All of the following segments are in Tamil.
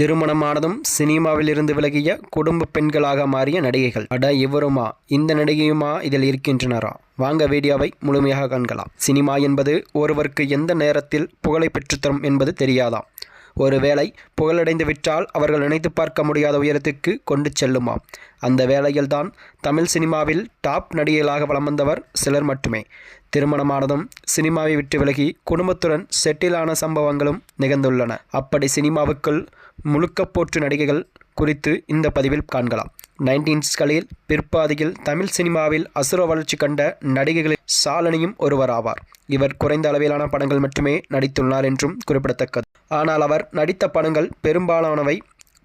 திருமணமானதும் சினிமாவில் இருந்து விலகிய குடும்ப பெண்களாக மாறிய நடிகைகள். அட இவருமா? இந்த நடிகையுமா? இதில் இருக்கின்றனரா? வாங்க வீடியோவை முழுமையாக காண்கலாம். சினிமா என்பது ஒருவருக்கு எந்த நேரத்தில் புகழை பெற்றுத்தரும் என்பது தெரியாதாம். ஒருவேளை புகழடைந்து விட்டால் அவர்கள் நினைத்து பார்க்க முடியாத உயரத்துக்கு கொண்டு செல்லுமாம். அந்த வேளையில்தான் தமிழ் சினிமாவில் டாப் நடிகைகளாக வலம் வந்தவர் சிலர் மட்டுமே. திருமணமானதும் சினிமாவை விட்டு விலகி குடும்பத்துடன் செட்டிலான சம்பவங்களும் நிகழ்ந்துள்ளன. அப்படி சினிமாவுக்குள் முழுக்க போற்று நடிகைகள் குறித்து இந்த பதிவில் காண்கலாம். நைன்டீன்ஸ்களில் பிற்பாதியில் தமிழ் சினிமாவில் அசுர வளர்ச்சி கண்ட நடிகைகளில் சாலனியும் ஒருவராவார். இவர் குறைந்த அளவிலான படங்கள் மட்டுமே நடித்துள்ளார் என்றும் குறிப்பிடத்தக்கது. ஆனால் அவர் நடித்த படங்கள் பெரும்பாலானவை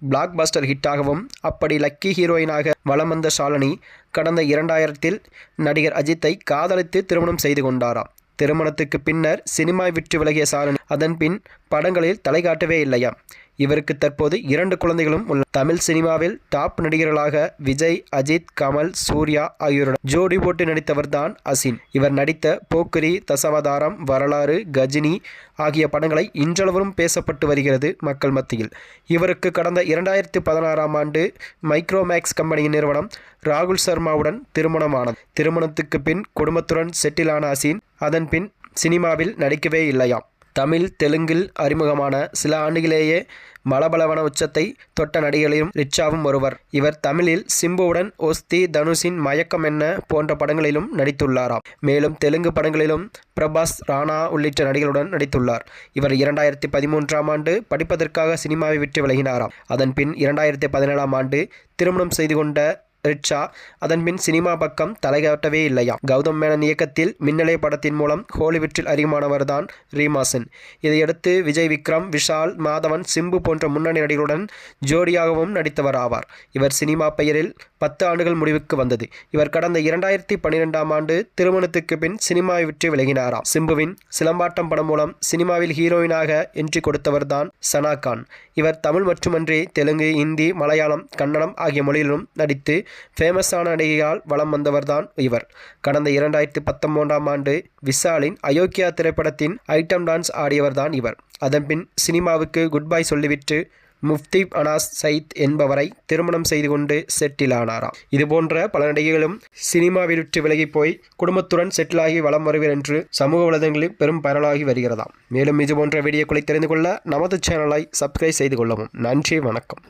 பிளாக் பஸ்டர் ஹிட்டாகவும் அப்படி லக்கி ஹீரோயினாக வலம் வந்த ஷாலினி கடந்த இரண்டாயிரத்தில் நடிகர் அஜித்தை காதலித்து திருமணம் செய்து கொண்டாராம். திருமணத்துக்கு பின்னர் சினிமா விற்று விலகிய சாரணி. அதன் பின் படங்களில் தலை காட்டவே இல்லையாம் இவருக்கு தற்போது இரண்டு குழந்தைகளும் உள்ள தமிழ் சினிமாவில் டாப் நடிகர்களாக விஜய் அஜித் கமல் சூர்யா ஆகியோருடன் ஜோடி போட்டு நடித்தவர்தான் அசின். இவர் நடித்த போக்கிரி தசவதாரம் வரலாறு கஜினி ஆகிய படங்களை இன்றளவும் பேசப்பட்டு வருகிறது மக்கள் மத்தியில். இவருக்கு கடந்த இரண்டாயிரத்தி பதினாறாம் ஆண்டு மைக்ரோமேக்ஸ் கம்பெனியின் நிறுவனம் ராகுல் சர்மாவுடன் திருமணமானது. திருமணத்துக்கு பின் குடும்பத்துடன் செட்டிலான அசின் அதன்பின் சினிமாவில் நடிக்கவே இல்லையாம். தமிழ் தெலுங்கில் அறிமுகமான சில ஆண்டுகளேயே மலபலவன உச்சத்தை தொட்ட நடிகர்களிலும் ரிச்சாவும் ஒருவர். இவர் தமிழில் சிம்புவுடன் ஒஸ்தி தனுஷின் மயக்கம் என்ன போன்ற படங்களிலும் நடித்துள்ளாராம். மேலும் தெலுங்கு படங்களிலும் பிரபாஸ் ராணா உள்ளிட்ட நடிகர்களுடன் நடித்துள்ளார். இவர் இரண்டாயிரத்தி பதிமூன்றாம் ஆண்டு படிப்பதற்காக சினிமாவை விட்டு விலகினாராம். அதன்பின் இரண்டாயிரத்தி பதினேழாம் ஆண்டு திருமணம் செய்து கொண்ட ரிச்சா அதன்பின் சினிமா பக்கம் தலைகாட்டவே இல்லையா கௌதம் மேனன் இயக்கத்தில் மின்னலை படத்தின் மூலம் ஹாலிவுட்டில் அறிமுகமானவர்தான் ரீமாசன். இதையடுத்து விஜய் விக்ரம் விஷால் மாதவன் சிம்பு போன்ற முன்னணி நடிகருடன் ஜோடியாகவும் நடித்தவர் ஆவார் இவர் சினிமா பெயரில் பத்து ஆண்டுகள் முடிவுக்கு வந்தது. இவர் கடந்த இரண்டாயிரத்தி பன்னிரெண்டாம் ஆண்டு திருமணத்துக்கு பின் சினிமாவை விட்டு விலகினாராம். சிம்புவின் சிலம்பாட்டம் படம் மூலம் சினிமாவில் ஹீரோயினாக என்ட்ரி கொடுத்தவர்தான் சனா கான். இவர் தமிழ் மட்டுமன்றி தெலுங்கு இந்தி மலையாளம் கன்னடம் ஆகிய மொழியிலும் நடித்து ஃபேமஸான நடிகையால் வலம் வந்தவர்தான் இவர். கடந்த இரண்டாயிரத்தி பத்தொன்பதாம் ஆண்டு விஷாலின் அயோக்கியா திரைப்படத்தின் ஐட்டம் டான்ஸ் ஆடியவர்தான் இவர். அதன்பின் சினிமாவுக்கு குட் பை சொல்லிவிட்டு முஃப்தி அனாஸ் சயித் என்பவரை திருமணம் செய்து கொண்டு செட்டில் ஆனாராம். இதுபோன்ற பல நடிகைகளும் சினிமாவில் விட்டு விலகி போய் குடும்பத்துடன் செட்டிலாகி வலம் வருவர் என்று சமூக வலைதளங்களில் பெரும் பரவலாகி வருகிறதாம். மேலும் இது போன்ற வீடியோக்களை தெரிந்து கொள்ள நமது சேனலை சப்ஸ்கிரைப் செய்து கொள்ளவும். நன்றி வணக்கம்.